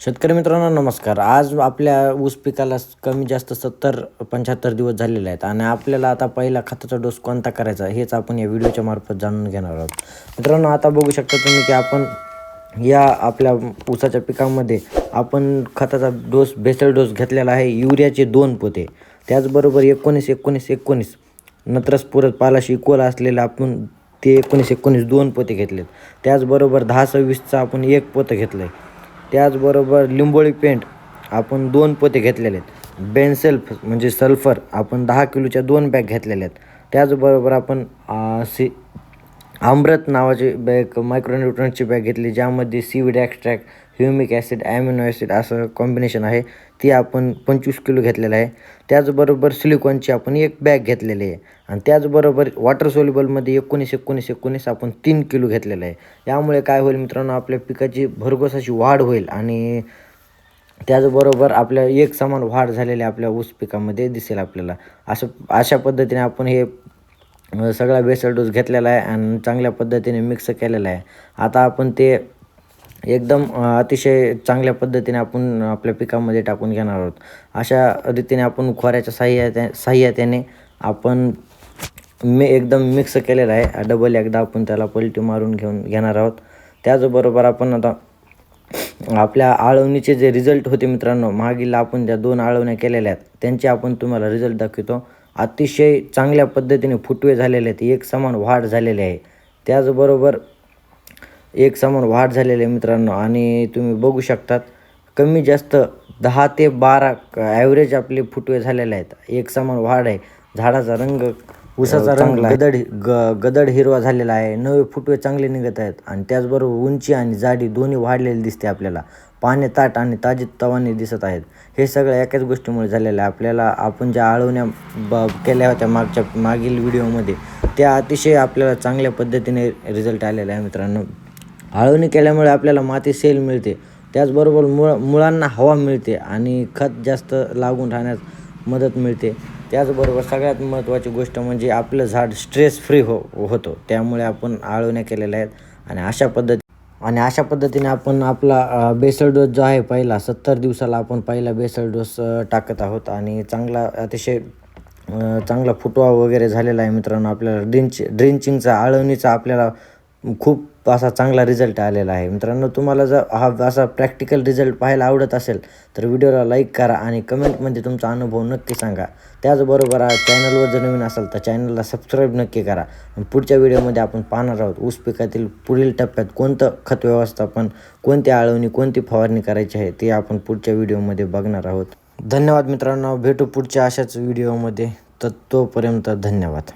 शेतकरी मित्रांनो नमस्कार. आज आपल्या ऊस पिकाला कमी जास्त सत्तर पंच्याहत्तर दिवस झालेले आहेत आणि आपल्याला आता पहिला खताचा डोस कोणता करायचा हेच आपण या व्हिडिओच्या मार्फत जाणून घेणार आहोत. मित्रांनो आता बघू शकता तुम्ही की आपण या आपल्या ऊसाच्या पिकामध्ये आपण खताचा डोस बेसल डोस घेतलेला आहे युरियाचे दोन पोते. त्याचबरोबर एकोणीस एकोणीस एकोणीस नत्रस पुरत पालाशी इक्वल असलेलं आपण ते एकोणीस एकोणीस दोन पोते घेतलेत. त्याचबरोबर दहा सव्वीसचा आपण एक पोतं घेतलं आहे त्याचबरोबर लिंबोळी पेंट आपण दोन पोते घेतलेले आहेत. बेनसेल्फ म्हणजे सल्फर आपण दहा किलोच्या दोन बॅग घेतलेल्या आहेत. त्याचबरोबर आपण सी अमृत नावाची बॅग मायक्रोन्युट्रनची बॅग घेतली ज्यामध्ये seaweed extract humic acid amino acid असं कॉम्बिनेशन आहे. ती आपण पंचवीस किलो घेतलेलं आहे. त्याचबरोबर सिलिकॉनची आपण एक बॅग घेतलेली आहे. आणि त्याचबरोबर वॉटर सोल्युबलमध्ये एकोणीस एकोणीस एकोणीस आपण तीन किलो घेतलेलं आहे. यामुळे काय होईल मित्रांनो आपल्या पिकाची भरघोस अशी वाढ होईल आणि त्याचबरोबर आपल्या एक समान वाढ झालेली आपल्या ऊस पिकामध्ये दिसेल आपल्याला. असं अशा पद्धतीने आपण हे सगळा बेसल डोस घेतलेला आहे आणि चांगल्या पद्धतीने मिक्स केलेला आहे. आता आपण ते एकदम अतिशय चांगल्या पद्धतीने आपण आपल्या पिकामध्ये टाकून घेणार आहोत. अशा रीतीने आपण खोऱ्याच्या साह्यात्या साह्यात्याने आपण मी एकदम मिक्स केलेला आहे. डबल एकदा आपण त्याला पलटी मारून घेऊन घेणार आहोत. त्याचबरोबर आपण आता आपल्या आळवणीचे जे रिझल्ट होते मित्रांनो मागील आपण ज्या दोन आळवण्या केलेल्या आहेत त्यांचे आपण तुम्हाला रिझल्ट दाखवतो. अतिशय चांगल्या पद्धतीने फुटवे झालेले आहेत. एक समान वाढ झालेली आहे. त्याचबरोबर एक समान वाढ झालेली आहे मित्रांनो. आणि तुम्ही बघू शकतात कमी जास्त दहा ते बारा ॲव्हरेज आपले फुटवे झालेले आहेत. एक समान वाढ आहे. झाडाचा रंग ऊसाचा रंग गदड ग गदड हिरवा झालेला आहे. नवे फुटवे चांगले निघत आहेत. आणि त्याचबरोबर उंची आणि जाडी दोन्ही वाढलेली दिसते आपल्याला. पाने ताट आणि ताजी तवाने दिसत आहेत. हे सगळं एकाच गोष्टीमुळे झालेलं आहे. आपल्याला आपण ज्या आळवण्या ब केल्या होत्या मागच्या मागील व्हिडिओमध्ये त्या अतिशय आपल्याला चांगल्या पद्धतीने रिझल्ट आलेला आहे मित्रांनो. आळवणी केल्यामुळे आपल्याला माती सेल मिळते. त्याचबरोबर मुळ मुळांना हवा मिळते आणि खत जास्त लागून राहण्यास मदत मिळते. त्याचबरोबर सगळ्यात महत्त्वाची गोष्ट म्हणजे आपलं झाड स्ट्रेस फ्री हो होतो. त्यामुळे आपण आळवण्या केलेल्या आहेत आणि अशा पद्धती आणि अशा पद्धतीने आपण आपला बेसल डोस जो आहे पहिला सत्तर दिवसाला आपण पहिला बेसल डोस टाकत आहोत आणि चांगला अतिशय चांगला फुटवा वगैरे झालेला आहे मित्रांनो. आपल्याला ड्रिंच ड्रिंचिंगचा आळवणीचा आपल्याला खूप असा चांगला रिझल्ट आलेला आहे. मित्रांनो तुम्हाला जर हा असा प्रॅक्टिकल रिझल्ट पाहायला आवडत असेल तर व्हिडिओला लाईक करा आणि कमेंटमध्ये तुमचा अनुभव नक्की सांगा. त्याचबरोबर चॅनलवर जर नवीन असाल तर चॅनलला सबस्क्राईब नक्की करा. आणि पुढच्या व्हिडिओमध्ये आपण पाहणार आहोत ऊस पिकातील पुढील टप्प्यात कोणतं खत व्यवस्थापन कोणती आळवणी कोणती फवारणी करायची आहे ते आपण पुढच्या व्हिडिओमध्ये बघणार आहोत. धन्यवाद मित्रांनो भेटू पुढच्या अशाच व्हिडिओमध्ये तर तोपर्यंत धन्यवाद.